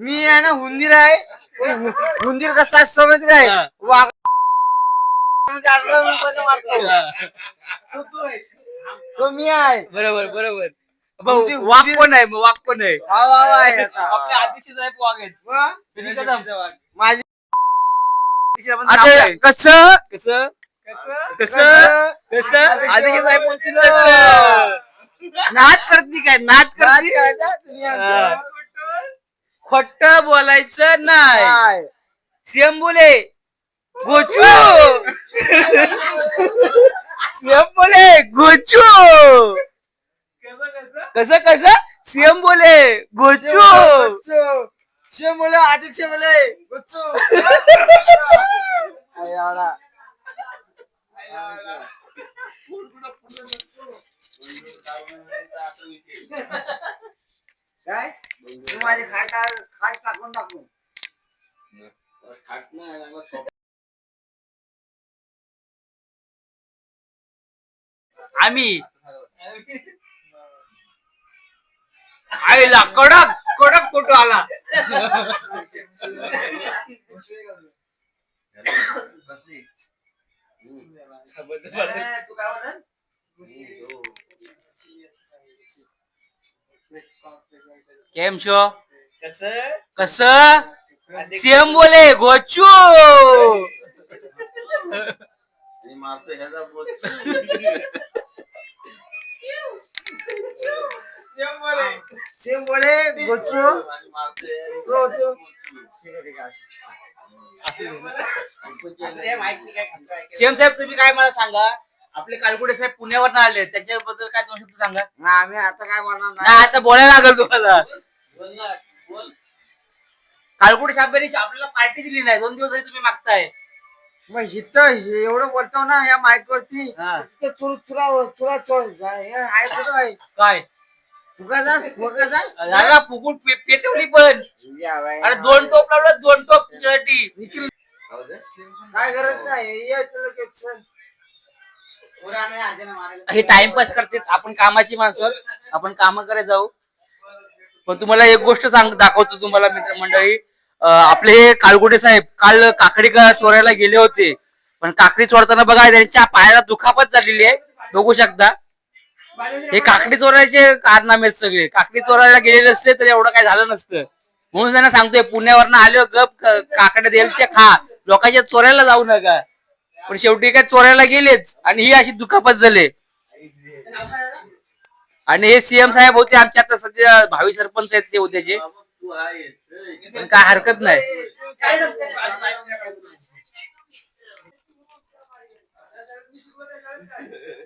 मी आहे ना हुंदीर आहे. हुंदीर कसा असतो माहिती काय हा. वाघ मी पण मारतो. तो मी आहे. बरोबर बरोबर. भाऊ, वाघ कोण आहे वाघ कोण आहे. वा वा वा आहे आता. आपल्या आधीचे साहेब वाघ आहेत वा. सिनी कदम. माझी तिचे आपण नाव आता काय? कसं? कसं? कसं? कसं? कसं? आधीचे साहेब बोलतील तसं. नाद करती काय? नाद नाच करती करायचा, तुम्ही खोट बोलायचं नाही काय? सीएम बोले गोचू सीएम बोले गोचू कसं कसं सीएम बोले गोचू शे मुले गुच्चू. अरे एवढा. काय तू माझी खाट आ- खाट टाकून टाकून आम्ही आईला कडक कडक फोटो आला तू काय म्हणत छो? कसं? कस? सीएम बोले गोचू! शेम बोले. सीएम साहेब तुम्ही काय मला सांगा? आपले कालकुडे साहेब पुण्यावर आले. त्याच्याबद्दल काय दोन शब्द सांगा? ना, आम्ही आता काय म्हणणार नाही. नाही आता बोलायला लागेल तुम्हाला. कालकुडे साहेबांनी आपल्याला पार्टी दिली नाही. दोन दिवस तुम्ही मागताय. मग इथं हे एवढं बोलतो ना या माईक वरती हा. तिथं चुर चुरा चुरा चोर हे आहे कुठं आहे? काय? फुगा जा फुगा जा झाला फुकून पे- पेटवली पण. या बाई. अरे दोन टोप लावलं दोन टोप तुझ्यासाठी. निखिल, काय गरज नाही. ये तुला. हे टाइमपास करते आपण कामाची माणसं आपण काम करायला जाऊ. पण तुम्हाला एक गोष्ट सांग दाखवतो तुम्हाला मित्रमंडळी. अं, आपले हे कालगुडे साहेब काल काकडी का चोरायला गेले होते. पण काकडी चोरताना बघा त्यांच्या पायाला दुखापत झालेली आहे. बघू शकता. हे काकडी चोरायचे कारनामे आहेत सगळे. काकडी चोरायला गेलेले असते तर एवढं काय झालं नसतं. म्हणून त्यांना सांगतोय पुण्यावरनं आले हो, गप क- काकड्या देईल ते खा. लोकांच्या चोरायला जाऊ नका. पण शेवटी काय चोरायला गेलेच आणि ही अशी दुखापत झाले. आणि हे सीएम साहेब होते आमच्या आता सध्या भावी सरपंच आहेत ते उद्याचे पण काय हरकत नाही.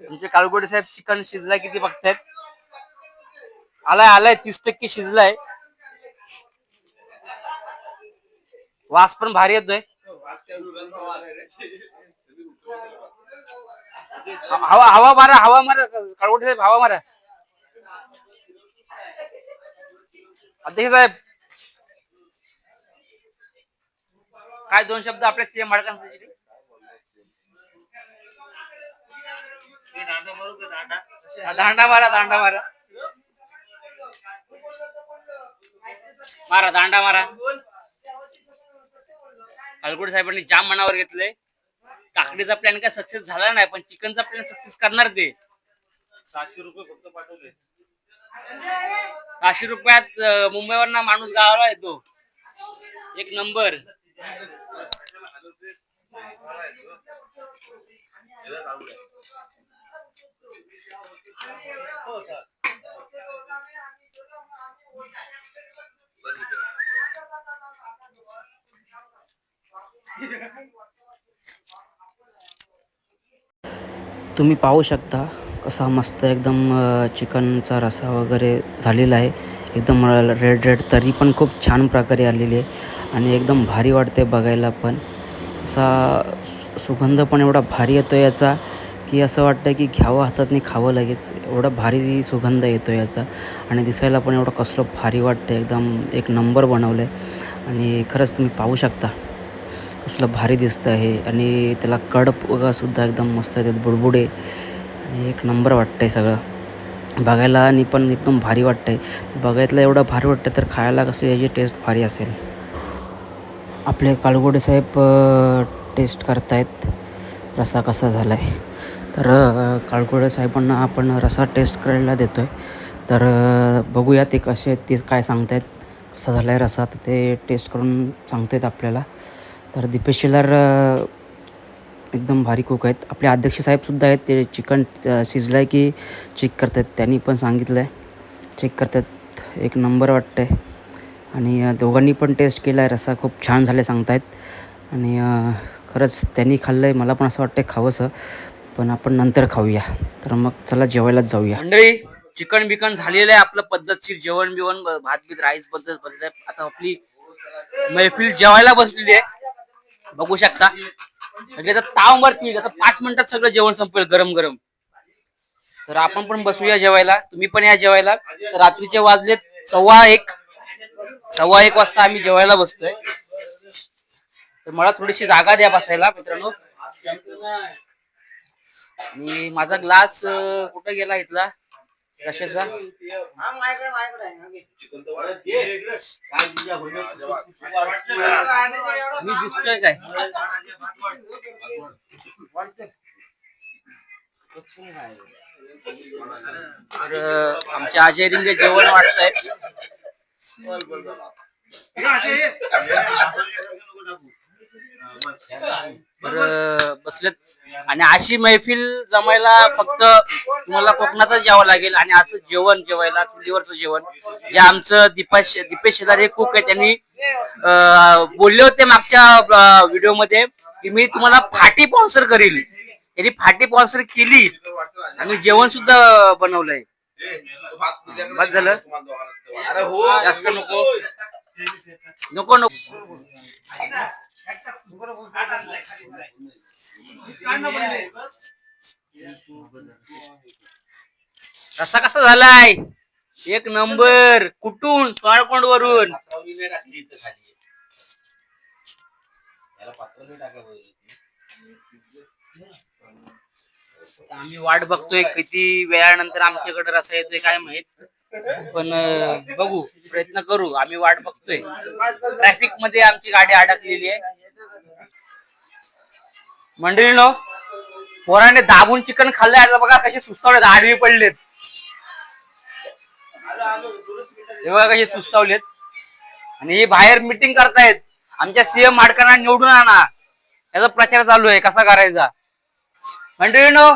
तुमचे काळगोडे साहेब चिकन शिजलाय किती बघतायत? आलाय आलाय तीस टक्के शिजलाय. वास पण भारी येतोय. हवा हवा मारा हवा मारा काळगोडे साहेब हवा मारा. अध्यक्ष साहेब काय दोन शब्द आपल्या सीएम माडकांसाठी दांडा मारा दांडा मारा. मारा दांडा मारा. अलगुड साहेबांनी जाम मनावर घेतले काकडीचा प्लॅन काय सक्सेस झाला नाही पण चिकनचा प्लॅन सक्सेस करणार ते. सहाशे रुपये फक्त पाठवले. सहाशे रुपयात मुंबईवर ना माणूस गावाला येतो. एक नंबर. तुम्ही पाहू शकता कसा मस्त एकदम चिकनचा रसा वगैरे झालेला आहे. एकदम रेड रेड तरी पण खूप छान प्रकारे आलेली आहे आणि एकदम भारी वाटते बघायला पण. असा सुगंध पण एवढा भारी येतो याचा की असं वाटतं की घ्यावं हातातनी खावं लगेच. एवढा भारी सुगंध येतो याचा आणि दिसायला पण एवढं कसलं भारी वाटतं एकदम एक नंबर बनवलं आहे आणि खरंच तुम्ही पाहू शकता. कसलं भारी दिसतं आहे. आणि त्याला कडप सुद्धा एकदम मस्त येतात बुडबुडे. आणि एक नंबर वाटतं आहे सगळं. बघायला आणि पण एकदम भारी वाटतं आहे बघायला एवढं भारी वाटतं तर खायला कसली याची टेस्ट भारी असेल. आपले काळगोडे साहेब टेस्ट करतायत. रसा कसा झाला आहे तर काळगोडे साहेबांना आपण रसा टेस्ट करायला देतो आहे तर बघूया ते कसे ते काय सांगतायत. कसा झाला आहे रसा? तर ते टेस्ट करून सांगतायत आपल्याला. तर दीपेश शेलार एकदम भारी कुक आहेत. आपले अध्यक्ष साहेबसुद्धा आहेत. ते चिकन शिजलं आहे की चेक करतात. त्यांनी पण सांगितलं आहे चेक करतात. एक नंबर वाटतं आहे आणि दोघांनी पण टेस्ट केला आहे रस्सा खूप छान झाले सांगतायत. आणि खरंच त्यांनी खाल्लं आहे मला पण असं वाटतं खावंसं. पण आपण नंतर खाऊया. तर मग चला जेवायलाच जाऊया. मंडळी चिकन बिकन झालेलं आहे. आपलं पद्धतशीर जेवण बिवण भात बीत राईस पद्धत आता आपली मैफिल जेवायला बसलेली आहे. बघू शकता. म्हणजे आता ताव मरती आता पाच मिनिटात सगळं जेवण संपेल गरम गरम. तर आपण पण बसूया जेवायला. तुम्ही पण या जेवायला. रात्रीचे वाजले सव्वा एक. सव्वा एक वाजता आम्ही जेवायला बसतोय. तर मला थोडीशी जागा द्या बसायला मित्रांनो. आणि माझा ग्लास कुठे गेला इथला? कशाचा. मी दिसतोय काय? तर आमच्या अजय रिंगे जेवण वाटतंय. तर अं, बसलेत. आणि अशी मैफिल जमायला फक्त तुम्हाला कोकणातच यावं लागेल आणि असं जेवण जेवायला चुलीवरचं जेवण. जे आमचं दीपाश दीपेश शेजारी हे कुक आहे त्यांनी बोलले होते मागच्या व्हिडिओमध्ये की मी तुम्हाला फाटी स्पॉन्सर करील. त्यांनी फाटी स्पॉन्सर केली. आणि जेवण सुद्धा बनवलंय. बस झालं. अरे हो जास्त नको. नको नको. कसा कसा झालाय? एक नंबर कुठून? स्वाळकोंड वरून आम्ही वाट बघतोय किती वेळानंतर आमच्याकडे रसा येतोय काय माहीत? पण बघू प्रयत्न करू. आम्ही वाट बघतोय. ट्रॅफिकमध्ये आमची गाडी अडकलेली आहे. मंडळीनो पोराने दाबून चिकन खाल्लंय. आता बघा कसे सुस्तावलेत आडवी पडलेत. हे बघा कसे सुस्तावलेत आणि हे बाहेर मिटिंग करतायत. आमच्या सीएम माडकांना निवडून आणा. याचा प्रचार चालू आहे. कसा करायचा? मंडळीनो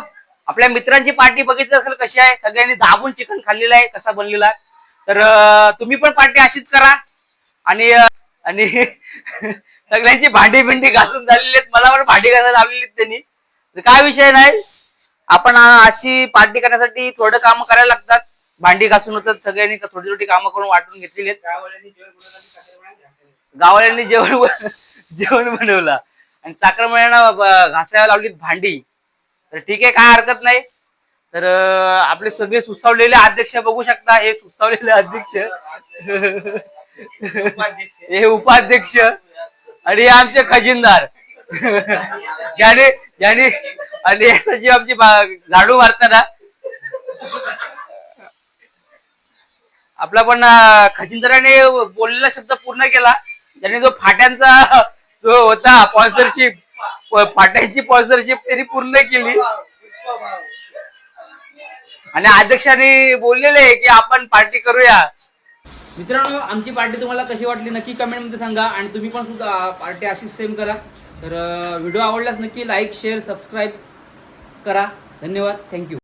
आपल्या मित्रांची पार्टी बघितली असेल कशी आहे? सगळ्यांनी दाबून चिकन खाल्लेलं आहे कसा बनलेला आहे. तर तुम्ही पण पार्टी अशीच करा. आणि आणि सगळ्यांची भांडी बिंडी घासून झालेली आहेत. मला पण भांडी घासायला लावलेली आहेत त्यांनी. तर काय विषय नाही. आपण अशी पार्टी करण्यासाठी थोडं काम करायला लागतात. भांडी घासून होतात सगळ्यांनी थोडी थोडी कामं करून वाटून घेतलेली आहेत. गाववाल्यांनी जेवण जेवण बनवलं. आणि चाकरमळ्यांना घासायला लावली भांडी. तर ठीक आहे काय हरकत नाही. तर आपले सगळे सुस्तावलेले अध्यक्ष बघू शकता. हे सुस्तावलेले अध्यक्ष. हे उपाध्यक्ष. आणि हे आमचे खजिनदार. ज्याने ज्याने आणि जी आमची झाडू मारताना आपला पण खजिनदाराने बोललेला शब्द पूर्ण केला. त्याने जो फाट्यांचा जो होता स्पॉन्सरशिप फाट्यांची स्पॉन्सरशिप त्यांनी पूर्ण केली. आणि अध्यक्षांनी बोललेले आहे की आपण पार्टी करूया. मित्रांनो आमची पार्टी तुम्हाला कशी वाटली नक्की कमेंटमध्ये सांगा आणि तुम्ही पण सुद्धा पार्टी अशीच सेम करा. तर व्हिडिओ आवडल्यास नक्की लाईक शेअर सबस्क्राईब करा. धन्यवाद. थँक्यू